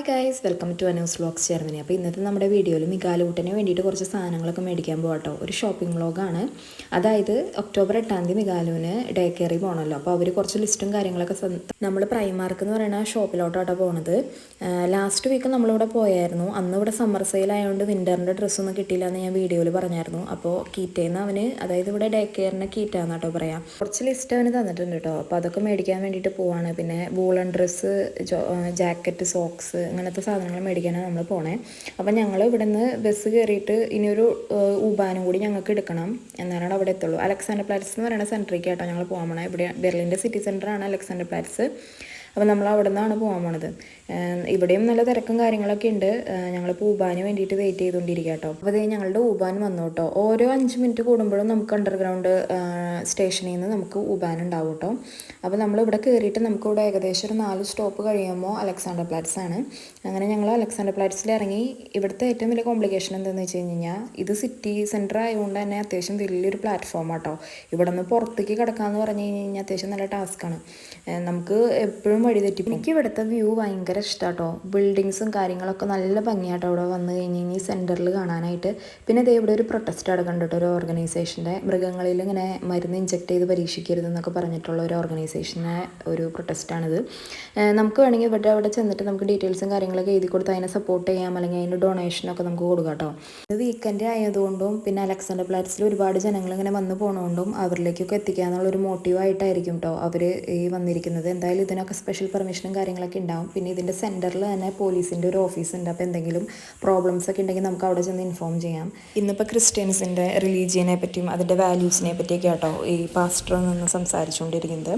Hi guys welcome to Anu's vlogs Germany അപ്പോൾ ഇന്നത്തെ നമ്മുടെ വീഡിയോയിൽ മികാലൂട്ടിന് വേണ്ടിയിട്ട് കുറച്ച് സാധനങ്ങളൊക്കെ മേടിക്കാൻ പോകട്ടോ ഒരു ഷോപ്പിംഗ് വ്ളോഗാണ് അതായത് ഒക്ടോബർ എട്ടാം തീയതി മികാലുവിന് ഡേ കെയറി പോകണമല്ലോ അപ്പോൾ അവർ കുറച്ച് ലിസ്റ്റും കാര്യങ്ങളൊക്കെ നമ്മൾ പ്രൈമാർക്ക് എന്ന് പറയുന്ന ഷോപ്പിലോട്ടാട്ടോ പോണത്. ലാസ്റ്റ് വീക്ക് നമ്മളിവിടെ പോയായിരുന്നു. അന്ന് ഇവിടെ സമ്മർ സെയിൽ ആയതുകൊണ്ട് വിന്ററിന്റെ ഡ്രസ്സൊന്നും കിട്ടിയില്ല എന്ന് ഞാൻ വീഡിയോയിൽ പറഞ്ഞായിരുന്നു. അപ്പോൾ കീറ്റേന്ന് അവന് അതായത് ഇവിടെ ഡേ കെയറിന് കീറ്റാന്ന് കേട്ടോ പറയാം. കുറച്ച് ലിസ്റ്റ് അവന് തന്നിട്ടുണ്ട് കേട്ടോ അപ്പോൾ അതൊക്കെ മേടിക്കാൻ വേണ്ടിയിട്ട് പോവാണ്. പിന്നെ വൂളൻ ഡ്രസ്സ് ജാക്കറ്റ് സോക്സ് അങ്ങനത്തെ സാധനങ്ങൾ മേടിക്കാനാണ് നമ്മൾ പോണേ. അപ്പം ഞങ്ങൾ ഇവിടെ നിന്ന് ബസ് കയറിയിട്ട് ഇനിയൊരു ഊബാനും കൂടി ഞങ്ങൾക്ക് എടുക്കണം എന്നാലാണ് അവിടെ എത്തുള്ളൂ. അലക്സാണ്ടർ പ്ലാറ്റ്സ് എന്ന് പറയുന്ന സെന്ററിലേക്ക് കേട്ടോ ഞങ്ങൾ പോകാൻ പോണേ. ഇവിടെ ബെർലിന്റെ സിറ്റി സെന്ററാണ് അലക്സാണ്ടർ പ്ലാറ്റ്സ്. അപ്പോൾ നമ്മൾ അവിടെ നിന്നാണ് പോകാൻ പോണത് ഇവിടെയും നല്ല തിരക്കും കാര്യങ്ങളൊക്കെ ഉണ്ട്. ഞങ്ങൾ ഊബാന് വേണ്ടിയിട്ട് വെയിറ്റ് ചെയ്തുകൊണ്ടിരിക്കുക കേട്ടോ അപ്പോൾ അതേ ഞങ്ങളുടെ ഊബാൻ വന്നു കേട്ടോ ഓരോ അഞ്ച് മിനിറ്റ് കൂടുമ്പോഴും നമുക്ക് അണ്ടർഗ്രൗണ്ട് സ്റ്റേഷനിൽ നിന്ന് നമുക്ക് ഊബാൻ ഉണ്ടാവും കേട്ടോ അപ്പോൾ നമ്മൾ ഇവിടെ കയറിയിട്ട് നമുക്ക് ഇവിടെ ഏകദേശം ഒരു നാല് സ്റ്റോപ്പ് കഴിയുമ്പോൾ അലക്സാണ്ടർ പ്ലാറ്റ്സ് ആണ്. അങ്ങനെ ഞങ്ങൾ അലക്സാണ്ടർ പ്ലാറ്റ്സിൽ ഇറങ്ങി. ഇവിടുത്തെ ഏറ്റവും വലിയ കോംപ്ലിക്കേഷൻ എന്താണെന്ന് വെച്ച് കഴിഞ്ഞ് കഴിഞ്ഞാൽ ഇത് സിറ്റി സെന്റർ ആയതുകൊണ്ട് തന്നെ അത്യാവശ്യം വലിയൊരു പ്ലാറ്റ്ഫോം ആട്ടോ ഇവിടെ നിന്ന് പുറത്തേക്ക് കിടക്കാമെന്ന് പറഞ്ഞു കഴിഞ്ഞ് കഴിഞ്ഞാൽ അത്യാവശ്യം നല്ല ടാസ്ക്കാണ് നമുക്ക് എപ്പോഴും വഴി തെറ്റി എനിക്ക് ഇവിടുത്തെ വ്യൂ ഭയങ്കര ഇഷ്ടമാട്ടോ ബിൽഡിങ്സും കാര്യങ്ങളൊക്കെ നല്ല ഭംഗിയാട്ടോ ഇവിടെ വന്നു കഴിഞ്ഞ് കഴിഞ്ഞാൽ സെന്ററിൽ കാണാനായിട്ട്. പിന്നെ ഇതേ ഇവിടെ ഒരു പ്രൊട്ടസ്റ്റ് നടക്കുന്നുണ്ട് കേട്ടോ ഒരു ഓർഗനൈസേഷന്റെ മൃഗങ്ങളിൽ ഇങ്ങനെ മരുന്ന് ഇഞ്ചെക്ട് ചെയ്ത് പരീക്ഷിക്കരുത് എന്നൊക്കെ പറഞ്ഞിട്ടുള്ള ഒരു ഓർഗനൈസേഷനെ ഒരു പ്രൊട്ടസ്റ്റാണിത് നമുക്ക് വേണമെങ്കിൽ ഇവിടെ അവിടെ ചെന്നിട്ട് നമുക്ക് ഡീറ്റെയിൽസും കാര്യങ്ങളൊക്കെ എഴുതി കൊടുത്ത് അതിനെ സപ്പോർട്ട് ചെയ്യാം അല്ലെങ്കിൽ അതിന് ഡൊണേഷനൊക്കെ നമുക്ക് കൊടുക്കാം കേട്ടോ. ഇത് വീക്കെൻഡ് ആയതുകൊണ്ടും പിന്നെ അലക്സാണ്ടർ പ്ലാറ്റ്സിൽ ഒരുപാട് ജനങ്ങൾ ഇങ്ങനെ വന്നു പോണതുകൊണ്ടും അവരിലേക്കൊക്കെ എത്തിക്കാന്നുള്ളൊരു മോട്ടീവായിട്ടായിരിക്കും കേട്ടോ അവർ ഈ വന്നിരിക്കുന്നത്. എന്തായാലും ഇതിനൊക്കെ സ്പെഷ്യൽ പെർമിഷനും കാര്യങ്ങളൊക്കെ ഉണ്ടാവും. പിന്നെ ഇതിന്റെ സെന്ററിൽ തന്നെ പോലീസിന്റെ ഒരു ഓഫീസ് ഉണ്ട്. അപ്പോൾ എന്തെങ്കിലും പ്രോബ്ലംസ് ഒക്കെ ഉണ്ടെങ്കിൽ നമുക്ക് അവിടെ ചെന്ന് ഇൻഫോം ചെയ്യാം. ഇന്നിപ്പോൾ ക്രിസ്ത്യൻസിന്റെ റിലീജിയനെ പറ്റിയും അതിന്റെ വാല്യൂസിനെ പറ്റിയൊക്കെ കേട്ടോ ഈ പാസ്റ്റർ നിന്ന് സംസാരിച്ചുകൊണ്ടിരിക്കുന്നത്.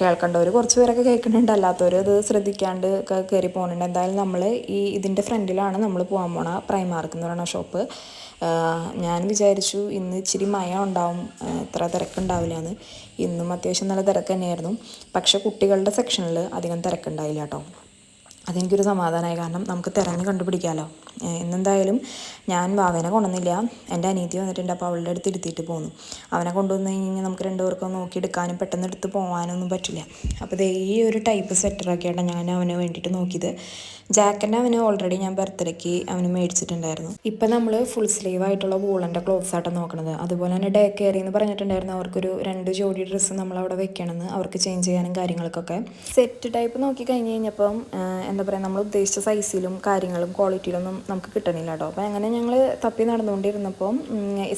കേൾക്കേണ്ടവർ കുറച്ച് പേരൊക്കെ കേൾക്കുന്നുണ്ട്. അല്ലാത്തവർ അത് ശ്രദ്ധിക്കാണ്ട് കയറി പോകുന്നുണ്ട് എന്തായാലും നമ്മൾ ഈ ഇതിന്റെ ഫ്രണ്ടിലാണ് നമ്മൾ പോകാൻ പോണ പ്രൈമാർക്ക് എന്ന് പറയുന്ന ഷോപ്പ് ഞാൻ വിചാരിച്ചു ഇന്ന് ഇച്ചിരി മഴ ഉണ്ടാവും ഇത്ര തിരക്കുണ്ടാവില്ല എന്ന് ഇന്നും അത്യാവശ്യം നല്ല തിരക്ക് തന്നെയായിരുന്നു. പക്ഷെ കുട്ടികളുടെ സെക്ഷനിൽ അധികം തിരക്കുണ്ടായില്ല കേട്ടോ. അതെനിക്കൊരു സമാധാനമായി കാരണം നമുക്ക് തിരഞ്ഞ് കണ്ടുപിടിക്കാമല്ലോ എന്നെന്തായാലും ഞാൻ വാവനെ കൊണ്ടുവന്നില്ല. എന്റെ അനീതി വന്നിട്ടുണ്ട്. അപ്പോൾ അവളുടെ അടുത്ത് ഇരുത്തിയിട്ട് പോന്നു. അവനെ കൊണ്ടുവന്ന് കഴിഞ്ഞാൽ നമുക്ക് രണ്ടുപേർക്കും നോക്കിയെടുക്കാനും പെട്ടെന്ന് എടുത്ത് പോകാനൊന്നും പറ്റില്ല. അപ്പോൾ ദേ ഈ ഒരു ടൈപ്പ് സെറ്ററൊക്കെയാണ് ഞാൻ അവന് വേണ്ടിയിട്ട് നോക്കിയത്. ജാക്കറ്റ് അവന് ഓൾറെഡി ഞാൻ ബർത്ത്ഡേക്ക് അവന് മേടിച്ചിട്ടുണ്ടായിരുന്നു. ഇപ്പം നമ്മൾ ഫുൾ സ്ലീവ് ആയിട്ടുള്ള വൂളന്റെ ക്ലോത്ത്സ് ആയിട്ട് നോക്കണത്. അതുപോലെ തന്നെ ഡേ കെയറി എന്ന് പറഞ്ഞിട്ടുണ്ടായിരുന്നു. അവർക്കൊരു രണ്ട് ജോഡി ഡ്രസ്സ് നമ്മൾ അവിടെ വെക്കണമെന്ന് അവർക്ക് ചേഞ്ച് ചെയ്യാനും കാര്യങ്ങൾക്കൊക്കെ. സെറ്റ് ടൈപ്പ് നോക്കി കഴിഞ്ഞ് കഴിഞ്ഞപ്പം എന്താ പറയുക നമ്മൾ ഉദ്ദേശിച്ച സൈസിലും കാര്യങ്ങളും ക്വാളിറ്റിയിലൊന്നും നമുക്ക് കിട്ടണില്ല കേട്ടോ അപ്പോൾ അങ്ങനെ ഞങ്ങൾ തപ്പി നടന്നുകൊണ്ടിരുന്നപ്പം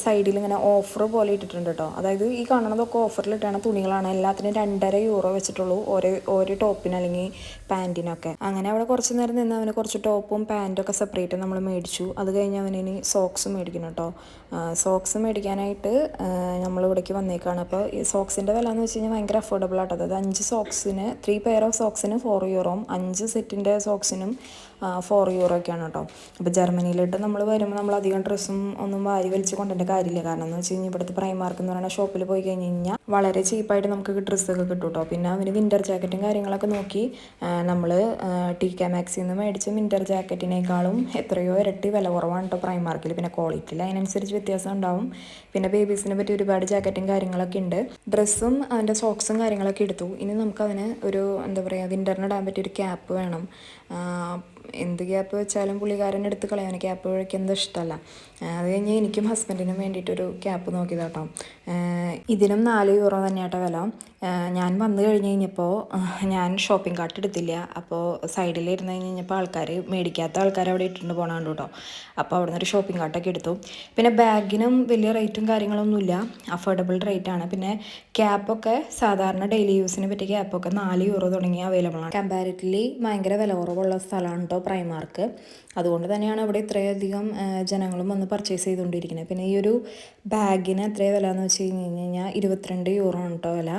സൈഡിൽ ഇങ്ങനെ ഓഫർ പോലെ ഇട്ടിട്ടുണ്ട് കേട്ടോ അതായത് ഈ കാണുന്നതൊക്കെ ഓഫറിൽ ഇട്ടാണ് തുണികളാണ്. എല്ലാത്തിനും രണ്ടര യൂറോ വെച്ചിട്ടുള്ളൂ ഓരോ ഓരോ ടോപ്പിന് അല്ലെങ്കിൽ പാന്റിനൊക്കെ അങ്ങനെ അവിടെ കുറച്ച് നേരം നിന്ന് അവന് കുറച്ച് ടോപ്പും പാന്റും ഒക്കെ സെപ്പറേറ്റ് നമ്മൾ മേടിച്ചു. അത് കഴിഞ്ഞ് അവനിനി സോക്സ് മേടിക്കണം കേട്ടോ സോക്സ് മേടിക്കാനായിട്ട് നമ്മൾ ഇവിടേക്ക് വന്നേക്കാണ്. അപ്പോൾ ഈ സോക്സിന്റെ വില എന്ന് വെച്ച് കഴിഞ്ഞാൽ ഭയങ്കര അഫോർഡബിൾ ആട്ടോ. അതായത് അഞ്ച് സോക്സിന് ത്രീ പെയർ ഓഫ് സോക്സിന് ഫോർ യൂറോയും അഞ്ച് സെറ്റിന്റെ സോക്സിനും ഫോർ യൂറോ ഒക്കെയാണ് കേട്ടോ അപ്പോൾ ജർമ്മനിയിലോട്ട് നമ്മൾ വരുമ്പോൾ നമ്മൾ അധികം ഡ്രസ്സും ഒന്നും വാരി വലിച്ച് കൊണ്ടേണ്ട കാര്യമില്ല. കാരണം എന്ന് വെച്ച് കഴിഞ്ഞാൽ ഇവിടുത്തെ പ്രൈമാർക്ക് എന്ന് പറയുന്ന ഷോപ്പിൽ പോയി കഴിഞ്ഞ് കഴിഞ്ഞാൽ വളരെ ചീപ്പായിട്ട് നമുക്ക് ഡ്രസ്സൊക്കെ കിട്ടും കേട്ടോ പിന്നെ അവന് വിന്റർ ജാക്കറ്റും കാര്യങ്ങളൊക്കെ നോക്കി നമ്മൾ ടി കെ മാക്സിൽ നിന്ന് മേടിച്ച വിന്റർ ജാക്കറ്റിനേക്കാളും എത്രയോ ഇരട്ടി വില കുറവാണ് കേട്ടോ പ്രൈമാർക്കിൽ പിന്നെ ക്വാളിറ്റിയിൽ അതിനനുസരിച്ച് വ്യത്യാസം ഉണ്ടാവും. പിന്നെ ബേബീസിനെ പറ്റി ഒരുപാട് ജാക്കറ്റും കാര്യങ്ങളൊക്കെ ഉണ്ട് ഡ്രസ്സും അതിന്റെ സോക്സും കാര്യങ്ങളൊക്കെ എടുത്തു. ഇനി നമുക്കതിന് ഒരു എന്താ പറയുക വിന്ററിന് ഇടാൻ പറ്റിയ ഒരു ക്യാപ്പ് വേണം. എന്ത് ഗ്യാപ്പ് വെച്ചാലും പുള്ളിക്കാരൻ എടുത്ത് കളയാൻ ക്യാപ്പ് വയ്ക്കുന്നത് ഇഷ്ടമല്ല. അത് കഴിഞ്ഞ് എനിക്കും ഹസ്ബൻഡിനും വേണ്ടിയിട്ടൊരു ക്യാപ്പ് നോക്കിയതാട്ടോ. ഇതിനും നാല് യൂറോ തന്നെയാട്ടോ വില. ഞാൻ വന്നു കഴിഞ്ഞ് കഴിഞ്ഞപ്പോൾ ഞാൻ ഷോപ്പിംഗ് കാർട്ട് എടുത്തില്ല. അപ്പോൾ സൈഡിൽ ഇരുന്ന് കഴിഞ്ഞ് കഴിഞ്ഞപ്പോൾ ആൾക്കാർ മേടിക്കാത്ത ആൾക്കാർ അവിടെ ഇട്ടിട്ട് പോകണുണ്ട് കേട്ടോ അപ്പോൾ അവിടെ നിന്നൊരു ഷോപ്പിംഗ് കാർട്ടൊക്കെ എടുത്തു. പിന്നെ ബാഗിനും വലിയ റേറ്റും കാര്യങ്ങളൊന്നുമില്ല അഫോർഡബിൾ റേറ്റാണ് പിന്നെ ക്യാപ്പൊക്കെ സാധാരണ ഡെയിലി യൂസിന് പറ്റിയ ക്യാപ്പൊക്കെ നാല് യൂറോ തുടങ്ങി അവൈലബിൾ ആണ്. കമ്പാരിറ്റീവ്ലി ഭയങ്കര വില കുറവുള്ള സ്ഥലമാണ് കേട്ടോ പ്രൈമാർക്ക് അതുകൊണ്ട് തന്നെയാണ് ഇവിടെ ഇത്രയധികം ജനങ്ങളും വന്ന് പർച്ചേസ് ചെയ്തുകൊണ്ടിരിക്കുന്നത് പിന്നെ ഈ ഒരു ബാഗിന് എത്രയാണ് വില എന്ന് വെച്ച് കഴിഞ്ഞ് കഴിഞ്ഞാൽ ഇരുപത്തിരണ്ട് യൂറോ ആണ് കേട്ടോ വില.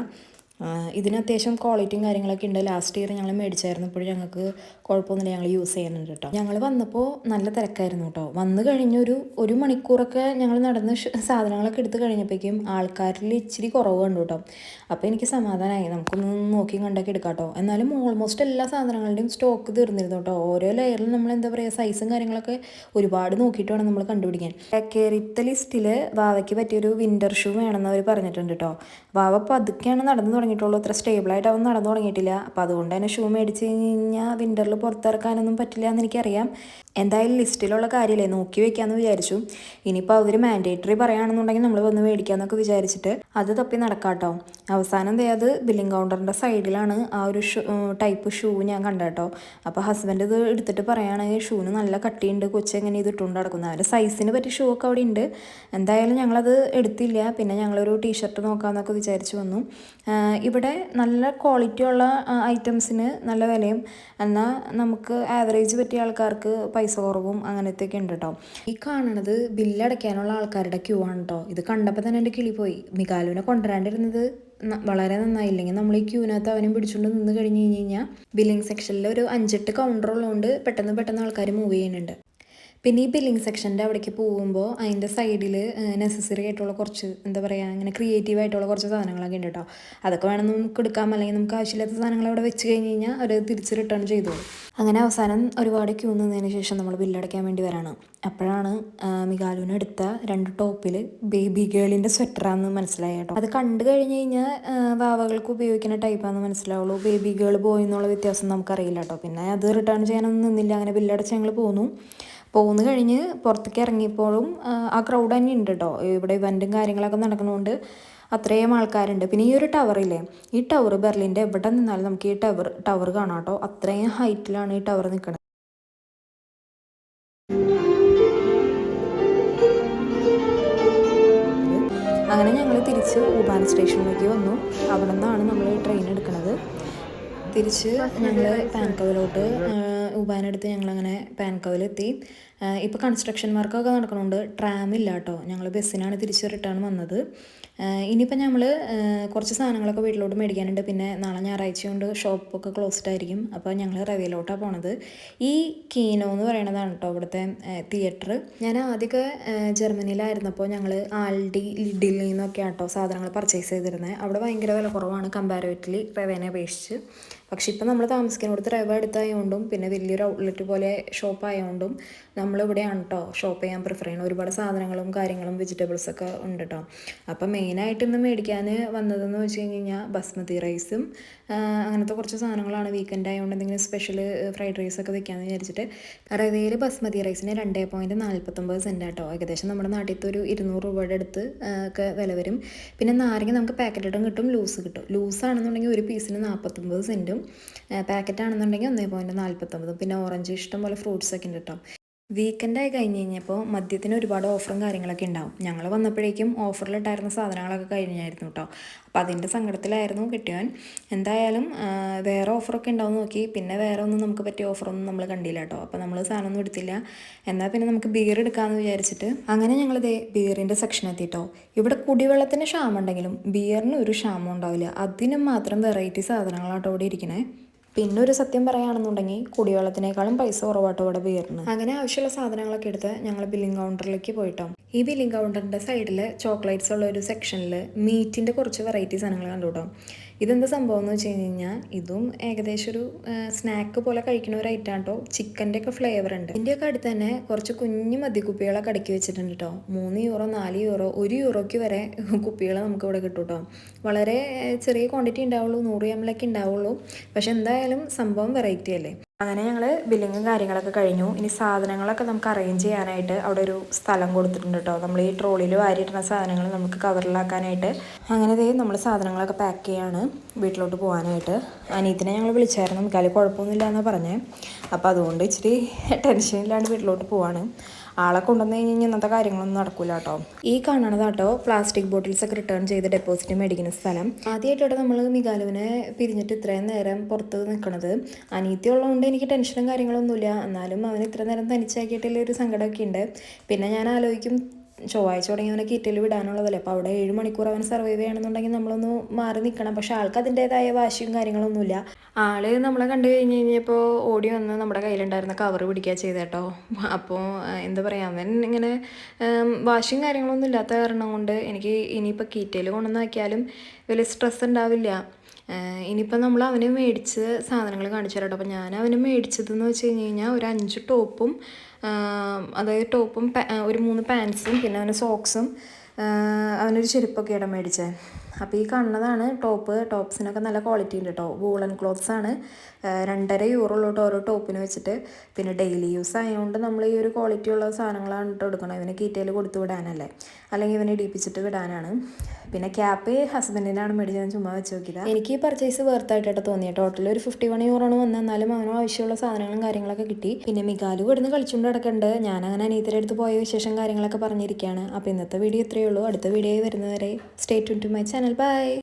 ഇതിന് അത്യാവശ്യം ക്വാളിറ്റിയും കാര്യങ്ങളൊക്കെ ഉണ്ട്. ലാസ്റ്റ് ഇയർ ഞങ്ങൾ മേടിച്ചായിരുന്നു. ഇപ്പോഴും ഞങ്ങൾക്ക് കുഴപ്പമൊന്നുമില്ല. ഞങ്ങൾ യൂസ് ചെയ്യുന്നുണ്ട് കേട്ടോ ഞങ്ങൾ വന്നപ്പോൾ നല്ല തിരക്കായിരുന്നു കേട്ടോ വന്നു കഴിഞ്ഞൊരു ഒരു മണിക്കൂറൊക്കെ ഞങ്ങൾ നടന്ന് സാധനങ്ങളൊക്കെ എടുത്തു കഴിഞ്ഞപ്പോഴേക്കും ആൾക്കാരിൽ ഇച്ചിരി കുറവ് കണ്ടു കേട്ടോ അപ്പോൾ എനിക്ക് സമാധാനമായി നമുക്കൊന്ന് നോക്കി കണ്ടൊക്കെ എടുക്കാം കേട്ടോ എന്നാലും ഓൾമോസ്റ്റ് എല്ലാ സാധനങ്ങളുടെയും സ്റ്റോക്ക് തീർന്നിരുന്നു കേട്ടോ ഓരോ ലെയറിലും നമ്മൾ എന്താ പറയുക സൈസും കാര്യങ്ങളൊക്കെ ഒരുപാട് നോക്കിയിട്ട് വേണം നമ്മൾ കണ്ടുപിടിക്കാൻ. കയറിത്ത ലിസ്റ്റിൽ വാവയ്ക്ക് പറ്റിയൊരു വിന്റർ ഷൂ വേണമെന്ന് അവർ പറഞ്ഞിട്ടുണ്ട് കേട്ടോ വാവ പതുക്കെയാണ് നടന്നു തുടങ്ങിയിട്ടുള്ളൂ. അത്ര സ്റ്റേബിളായിട്ട് അവൻ നടന്നു തുടങ്ങിയിട്ടില്ല. അപ്പോൾ അതുകൊണ്ട് തന്നെ ഷൂ മേടിച്ച് കഴിഞ്ഞ് കഴിഞ്ഞാൽ വിന്ററിൽ പുറത്തിറക്കാനൊന്നും പറ്റില്ല എന്ന് എനിക്കറിയാം. എന്തായാലും ലിസ്റ്റിലുള്ള കാര്യമില്ലേ നോക്കി വെക്കാമെന്ന് വിചാരിച്ചു. ഇനിയിപ്പോൾ അവർ മാൻഡേറ്ററി പറയുകയാണെന്നുണ്ടെങ്കിൽ നമ്മൾ വന്ന് മേടിക്കാമെന്നൊക്കെ വിചാരിച്ചിട്ട് അത് തപ്പി നടക്കാട്ടോ. അവസാനം അത് ബില്ലിംഗ് കൗണ്ടറിന്റെ സൈഡിലാണ് ആ ഒരു ഷൂ ടൈപ്പ് ഷൂ ഞാൻ കണ്ടേട്ടോ. അപ്പോൾ ഹസ്ബൻഡ് ഇത് എടുത്തിട്ട് പറയുകയാണെങ്കിൽ ഷൂവിന് നല്ല കട്ടിയുണ്ട് കൊച്ചെങ്ങനെ ഇത് ഇട്ടുകൊണ്ട് നടക്കുന്നത് അവരുടെ സൈസിന് പറ്റിയ ഷൂ ഒക്കെ അവിടെ ഉണ്ട്. എന്തായാലും ഞങ്ങളത് എടുത്തില്ല. പിന്നെ ഞങ്ങളൊരു ടീഷർട്ട് നോക്കാമെന്നൊക്കെ വിചാരിച്ചു വന്നു. ഇവിടെ നല്ല ക്വാളിറ്റി ഉള്ള ഐറ്റംസിന് നല്ല വിലയും. എന്നാൽ നമുക്ക് ആവറേജ് പറ്റിയ ആൾക്കാർക്ക് പൈസ കുറവും അങ്ങനത്തെയൊക്കെ ഉണ്ട് കേട്ടോ ഈ കാണണത് ബില്ലടയ്ക്കാനുള്ള ആൾക്കാരുടെ ക്യൂ ആണ് കേട്ടോ ഇത് കണ്ടപ്പോൾ തന്നെ എന്റെ കിളി പോയി. മികാലുവിനെ കൊണ്ടുവരാണ്ടിരുന്നത് വളരെ നന്നായില്ലെങ്കിൽ നമ്മൾ ഈ ക്യൂവിനകത്ത് അവനും പിടിച്ചുകൊണ്ട് നിന്ന് കഴിഞ്ഞ് കഴിഞ്ഞ് കഴിഞ്ഞാൽ ബില്ലിംഗ് സെക്ഷനിൽ ഒരു അഞ്ചെട്ട് കൗണ്ടർ ഉള്ളതുകൊണ്ട് പെട്ടെന്ന് പെട്ടെന്ന് ആൾക്കാർ മൂവ് ചെയ്യുന്നുണ്ട്. പിന്നെ ഈ ബില്ലിംഗ് സെക്ഷന്റെ അവിടേക്ക് പോകുമ്പോൾ അതിന്റെ സൈഡിൽ നെസസറി ആയിട്ടുള്ള കുറച്ച് എന്താ പറയുക അങ്ങനെ ക്രിയേറ്റീവ് ആയിട്ടുള്ള കുറച്ച് സാധനങ്ങളൊക്കെ ഉണ്ട് കേട്ടോ. അതൊക്കെ വേണം നമുക്ക് എടുക്കാം. അല്ലെങ്കിൽ നമുക്ക് ആവശ്യമില്ലാത്ത സാധനങ്ങൾ അവിടെ വെച്ച് കഴിഞ്ഞ് കഴിഞ്ഞാൽ അവർ തിരിച്ച് റിട്ടേൺ ചെയ്തോളും അങ്ങനെ അവസാനം ഒരുപാട് ക്യൂ നിന്നതിന് ശേഷം നമ്മൾ ബില്ലടയ്ക്കാൻ വേണ്ടി വരാണ്. അപ്പോഴാണ് മികാലുവിന് എടുത്ത രണ്ട് ടോപ്പിൽ ബേബി ഗേളിന്റെ സ്വെറ്ററാന്ന് മനസ്സിലായി കേട്ടോ. അത് കണ്ടു കഴിഞ്ഞ് കഴിഞ്ഞാൽ വാവകൾക്ക് ഉപയോഗിക്കുന്ന ടൈപ്പാന്ന് മനസ്സിലാവുള്ളൂ. ബേബി ഗേൾ ബോയ് എന്നുള്ള വ്യത്യാസം നമുക്കറിയില്ല കേട്ടോ. പിന്നെ അത് റിട്ടേൺ ചെയ്യാനൊന്നും നിന്നില്ല. അങ്ങനെ ബില്ലടച്ച് ഞങ്ങൾ പോന്നു. പോന്ന് കഴിഞ്ഞ് പുറത്തേക്ക് ഇറങ്ങിയപ്പോഴും ആ, ആ ക്രൗഡ് തന്നെ ഉണ്ട് കേട്ടോ ഇവിടെ ഇവന്റും കാര്യങ്ങളൊക്കെ നടക്കുന്നതുകൊണ്ട് അത്രയും ആൾക്കാരുണ്ട്. പിന്നെ ഈ ഒരു ടവറില്ലേ ഈ ടവർ ബെർലിന്റെ എവിടെ നിന്നാലും നമുക്ക് ഈ ടവർ ടവർ കാണാം കേട്ടോ അത്രയും ഹൈറ്റിലാണ് ഈ ടവർ നിൽക്കുന്നത് അങ്ങനെ ഞങ്ങൾ തിരിച്ച് ഊബാൻ സ്റ്റേഷനിലേക്ക് വന്നു. അവിടെ നിന്നാണ് നമ്മൾ ട്രെയിൻ എടുക്കുന്നത് തിരിച്ച് ഞങ്ങൾ പാൻകവലോട്ട് ഊബാനെടുത്ത് ഞങ്ങളങ്ങനെ പാൻകോവിലെത്തി. ഇപ്പോൾ കൺസ്ട്രക്ഷൻ വർക്കൊക്കെ നടക്കുന്നുണ്ട് ട്രാം ഇല്ല കേട്ടോ ഞങ്ങൾ ബസ്സിനാണ് തിരിച്ച് റിട്ടേൺ വന്നത്. ഇനിയിപ്പോൾ നമ്മൾ കുറച്ച് സാധനങ്ങളൊക്കെ വീട്ടിലോട്ട് മേടിക്കാനുണ്ട്. പിന്നെ നാളെ ഞായറാഴ്ച കൊണ്ട് ഷോപ്പൊക്കെ ക്ലോസ്ഡ് ആയിരിക്കും. അപ്പോൾ ഞങ്ങൾ റവയിലോട്ടാണ് പോണത്. ഈ കീനോ എന്ന് പറയണതാണ് കേട്ടോ ഇവിടുത്തെ തിയേറ്റർ ഞാൻ ആദ്യമൊക്കെ ജർമ്മനിയിലായിരുന്നപ്പോൾ ഞങ്ങൾ ആൽഡി ലിഡിൽ നിന്നൊക്കെ ആട്ടോ സാധനങ്ങൾ പർച്ചേസ് ചെയ്തിരുന്നത് അവിടെ ഭയങ്കര വില കുറവാണ് കമ്പാരിറ്റീവ്ലി റവേനെ അപേക്ഷിച്ച്. പക്ഷെ ഇപ്പം നമ്മൾ താമസിക്കുന്നിടത്ത് റവ എടുത്തായതുകൊണ്ടും പിന്നെ വലിയൊരു ഔട്ട്ലെറ്റ് പോലെ ഷോപ്പ് ആയതുകൊണ്ടും നമ്മളിവിടെയാണ് കേട്ടോ ഷോപ്പ് ചെയ്യാൻ പ്രിഫർ ചെയ്യണം ഒരുപാട് സാധനങ്ങളും കാര്യങ്ങളും വെജിറ്റബിൾസ് ഒക്കെ ഉണ്ട് കേട്ടോ അപ്പം മെയിനായിട്ട് ഇന്ന് മേടിക്കാൻ വന്നതെന്ന് വെച്ച് കഴിഞ്ഞ് കഴിഞ്ഞാൽ ബസ്മതി റൈസും അങ്ങനത്തെ കുറച്ച് സാധനങ്ങളാണ് വീക്കെൻഡ് ആയതുകൊണ്ട് എന്തെങ്കിലും സ്പെഷ്യൽ ഫ്രൈഡ് റൈസ് ഒക്കെ വെക്കാമെന്ന് വിചാരിച്ചിട്ട്. റവയിൽ ബസ്മതി റൈസിന് രണ്ട് പോയിന്റ് നാൽപ്പത്തൊമ്പത് സെന്റ് കേട്ടോ ഏകദേശം നമ്മുടെ നാട്ടിലത്തെ ഒരു ഇരുന്നൂറ് രൂപയുടെ അടുത്ത് ഒക്കെ വില വരും. പിന്നെ നാരങ്ങ നമുക്ക് പാക്കറ്റിട്ടും കിട്ടും ലൂസ് കിട്ടും. ലൂസ് ആണെന്നുണ്ടെങ്കിൽ ഒരു പീസിന് നാൽപ്പത്തൊമ്പത് സെന്റും പാക്കറ്റ് ആണെന്നുണ്ടെങ്കിൽ ഒന്നേ പോയിന്റ് നാൽപ്പത്തൊമ്പതും പിന്നെ ഓറഞ്ച് ഇഷ്ടം പോലെ ഫ്രൂട്ട്സ് ഒക്കെ ഉണ്ട് കേട്ടോ വീക്കെൻഡായി കഴിഞ്ഞ് കഴിഞ്ഞപ്പോൾ മദ്യത്തിന് ഒരുപാട് ഓഫറും കാര്യങ്ങളൊക്കെ ഉണ്ടാവും. ഞങ്ങൾ വന്നപ്പോഴേക്കും ഓഫറിലിട്ടായിരുന്ന സാധനങ്ങളൊക്കെ കഴിഞ്ഞായിരുന്നു കേട്ടോ അപ്പോൾ അതിന്റെ സങ്കടത്തിലായിരുന്നു കിട്ടിയവൻ എന്തായാലും വേറെ ഓഫറൊക്കെ ഉണ്ടാവും നോക്കി. പിന്നെ വേറെ ഒന്നും നമുക്ക് പറ്റിയ ഓഫറൊന്നും നമ്മൾ കണ്ടില്ല കേട്ടോ അപ്പോൾ നമ്മൾ സാധനമൊന്നും എടുത്തില്ല. എന്നാൽ പിന്നെ നമുക്ക് ബിയർ എടുക്കാമെന്ന് വിചാരിച്ചിട്ട് അങ്ങനെ ഞങ്ങൾ ദേ ബിയറിന്റെ സെക്ഷൻ എത്തി കേട്ടോ ഇവിടെ കുടിവെള്ളത്തിന് ക്ഷാമം ഉണ്ടെങ്കിലും ബിയറിന് ഒരു ക്ഷാമം ഉണ്ടാവില്ല. അതിനും മാത്രം വെറൈറ്റി സാധനങ്ങളാട്ടോ ഇവിടെ ഇരിക്കണേ. പിന്നെ ഒരു സത്യം പറയുകയാണെന്നുണ്ടെങ്കിൽ കുടിവെള്ളത്തിനേക്കാളും പൈസ കുറവാട്ടോ ഇവിടെ ബിയറിന് അങ്ങനെ ആവശ്യമുള്ള സാധനങ്ങളൊക്കെ എടുത്ത് ഞങ്ങൾ ബില്ലിംഗ് കൗണ്ടറിലേക്ക് പോയിട്ടോ. ഈ ബില്ലിംഗ് കൗണ്ടറിന്റെ സൈഡിൽ ചോക്ലേറ്റ്സ് ഉള്ള ഒരു സെക്ഷനിൽ മീറ്റിന്റെ കുറച്ച് വെറൈറ്റി സാധനങ്ങൾ കണ്ടു കേട്ടോ ഇതെന്താ സംഭവം എന്ന് വെച്ച് കഴിഞ്ഞ് കഴിഞ്ഞാൽ ഇതും ഏകദേശം ഒരു സ്നാക്ക് പോലെ കഴിക്കുന്ന ഒരു ഐറ്റം കേട്ടോ ചിക്കന്റെ ഒക്കെ ഫ്ലേവർ ഉണ്ട്. ഇതിന്റെയൊക്കെ അടുത്ത് തന്നെ കുറച്ച് കുഞ്ഞു മദ്യക്കുപ്പികളൊക്കെ അടുക്കി വെച്ചിട്ടുണ്ട് കേട്ടോ മൂന്ന് യൂറോ നാല് യൂറോ ഒരു യൂറോയ്ക്ക് വരെ കുപ്പികൾ നമുക്ക് ഇവിടെ കിട്ടും കേട്ടോ വളരെ ചെറിയ ക്വാണ്ടിറ്റി ഉണ്ടാവുള്ളൂ നൂറ് എം എൽ ഒക്കെ ഉണ്ടാവുള്ളൂ. പക്ഷെ എന്തായാലും സംഭവം വെറൈറ്റി അല്ലേ? അങ്ങനെ ഞങ്ങൾ ബില്ലിങ്ങും കാര്യങ്ങളൊക്കെ കഴിഞ്ഞു. ഇനി സാധനങ്ങളൊക്കെ നമുക്ക് അറേഞ്ച് ചെയ്യാനായിട്ട് അവിടെ ഒരു സ്ഥലം കൊടുത്തിട്ടുണ്ട് കേട്ടോ നമ്മൾ ഈ ട്രോളിയിൽ വാരിയിടുന്ന സാധനങ്ങൾ നമുക്ക് കവറിലാക്കാനായിട്ട് അങ്ങനെ ദേ നമ്മൾ സാധനങ്ങളൊക്കെ പാക്ക് ചെയ്യാണ് വീട്ടിലോട്ട് പോകാനായിട്ട് അനിയത്തിനെ ഞങ്ങൾ വിളിച്ചായിരുന്നു. മിക്കാൽ കുഴപ്പമൊന്നുമില്ല എന്നാണ് പറഞ്ഞത് അപ്പോൾ അതുകൊണ്ട് ഇച്ചിരി ടെൻഷനില്ലാണ്ട് വീട്ടിലോട്ട് പോവാണ്. ആളെ കൊണ്ടുവന്ന് കഴിഞ്ഞ് കഴിഞ്ഞാൽ ഇന്നത്തെ കാര്യങ്ങളൊന്നും നടക്കില്ല കേട്ടോ. ഈ കാണണത് കേട്ടോ പ്ലാസ്റ്റിക് ബോട്ടിൽസ് ഒക്കെ റിട്ടേൺ ചെയ്ത് ഡെപ്പോസിറ്റ് മേടിക്കുന്ന സ്ഥലം. ആദ്യമായിട്ടോടെ നമ്മൾ മികാലുവിനെ പിരിഞ്ഞിട്ട് ഇത്രയും നേരം പുറത്ത് നിൽക്കണത് അനീത്തി ഉള്ളതുകൊണ്ട് എനിക്ക് ടെൻഷനും കാര്യങ്ങളൊന്നുമില്ല. എന്നാലും അവന് ഇത്ര നേരം തനിച്ചാക്കിയിട്ടുള്ള ഒരു സങ്കടമൊക്കെ ഉണ്ട്. പിന്നെ ഞാൻ ആലോചിക്കും ചൊവ്വാഴ്ച തുടങ്ങി അവനെ കിറ്റിൽ വിടാനുള്ളതല്ലേ? അപ്പോൾ അവിടെ ഏഴ് മണിക്കൂർ അവൻ സർവൈവ് ചെയ്യണമെന്നുണ്ടെങ്കിൽ നമ്മളൊന്ന് മാറി നിൽക്കണം. പക്ഷെ ആൾക്ക് അതിന്റേതായ വാശിയും കാര്യങ്ങളൊന്നുമില്ല. ആൾ നമ്മളെ കണ്ടു കഴിഞ്ഞ് കഴിഞ്ഞപ്പോൾ ഓടി വന്ന് നമ്മുടെ കയ്യിലുണ്ടായിരുന്ന കവർ പിടിക്കുക ചെയ്തേട്ടോ അപ്പോൾ എന്താ പറയുക അവൻ ഇങ്ങനെ വാശിയും കാര്യങ്ങളൊന്നും ഇല്ലാത്ത കാരണം കൊണ്ട് എനിക്ക് ഇനിയിപ്പോൾ കീറ്റയിൽ കൊണ്ടുവന്നാക്കിയാലും വലിയ സ്ട്രെസ് ഉണ്ടാവില്ല. ഇനിയിപ്പോൾ നമ്മൾ അവന് മേടിച്ച് സാധനങ്ങൾ കാണിച്ചു തരാം അപ്പോൾ ഞാൻ അവന് മേടിച്ചതെന്ന് വെച്ച് കഴിഞ്ഞ് കഴിഞ്ഞാൽ ഒരു അഞ്ച് ടോപ്പും അതായത് ടോപ്പും ഒരു മൂന്ന് പാൻസും പിന്നെ അവന് സോക്സും അവനൊരു ചെരുപ്പൊക്കെയാണ് മേടിച്ചത് അപ്പോൾ ഈ കാണുന്നതാണ് ടോപ്പ് ടോപ്സിനൊക്കെ നല്ല ക്വാളിറ്റി ഉണ്ട് കേട്ടോ വൂളൻ ക്ലോത്ത്സ് ആണ്. രണ്ടര യൂറോ ഉള്ളൂ ഓരോ ടോപ്പിന് വെച്ചിട്ട്. പിന്നെ ഡെയിലി യൂസ് ആയതുകൊണ്ട് നമ്മൾ ഈ ഒരു ക്വാളിറ്റി ഉള്ള സാധനങ്ങളാണ് ഇട്ട് കൊടുക്കണം ഇവന് കീറ്റയിൽ കൊടുത്തു വിടാനല്ലേ. അല്ലെങ്കിൽ ഇവനെ ഇടിപ്പിച്ചിട്ട് വിടാനാണ്. പിന്നെ ക്യാപ്പ് ഹസ്ബൻഡിനാണ് മേടിച്ച് ഞാൻ ചുമ്മാ വെച്ച് നോക്കിയത്. എനിക്ക് ഈ പർച്ചേസ് വേർത്തായിട്ടോ തോന്നിയ. ടോട്ടൽ ഒരു ഫിഫ്റ്റി വൺ യൂറോണ് വന്നത് എന്നാലും അവനും ആവശ്യമുള്ള സാധനങ്ങളും കാര്യങ്ങളൊക്കെ കിട്ടി. പിന്നെ മികാലു ഇവിടുന്ന് കളിച്ചുകൊണ്ട് കിടക്കുന്നുണ്ട് ഞാൻ അങ്ങനെ അനീത്തിന്റെ അടുത്ത് പോയ വിശേഷം കാര്യങ്ങളൊക്കെ പറഞ്ഞിരിക്കുകയാണ് അപ്പോൾ ഇന്നത്തെ വീഡിയോ ഇത്രയേ ഉള്ളൂ. അടുത്ത വീഡിയോ വരുന്നവരെ stay tune to my channel channel. Bye.